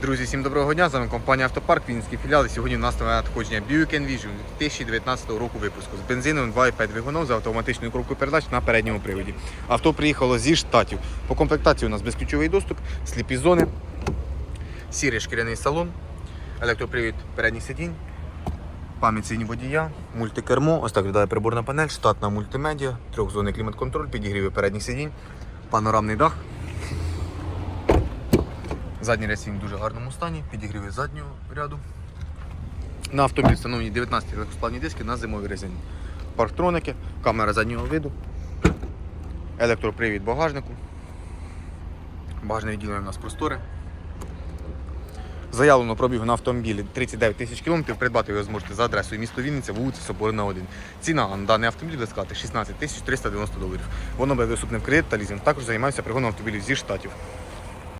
Друзі, всім доброго дня. З вами компанія Автопарк, Вінницький філіал. Сьогодні у нас нове надходження Buick Envision 2019 року випуску з бензиновим 2,5 двигуном з автоматичною коробкою передач на передньому приводі. Авто приїхало зі штатів. По комплектації у нас безключовий доступ, сліпі зони, сірий шкіряний салон, електропривід передніх сидінь, пам'ять сидінь водія, мультикермо, ось так виглядає приборна панель, штатна мультимедіа, трьохзонний клімат-контроль, підігріви передніх сидінь, панорамний дах. Задній ряд сидінь в дуже гарному стані, підігріви заднього ряду. На автомобіль встановлені 19 легкосплавні диски на зимовій резині. Парктроники, камера заднього виду, електропривід багажнику. Багажне відділення у нас просторе. Заявлено пробігу на автомобілі 39 тисяч кілометрів. Придбати ви зможете за адресою місто Вінниця, вулиця Соборна 1. Ціна на даний автомобіль буде складати 16 тисяч 390 доларів. Воно буде доступне в кредит та лізинг. Також займається пригоном автомобілів зі штатів.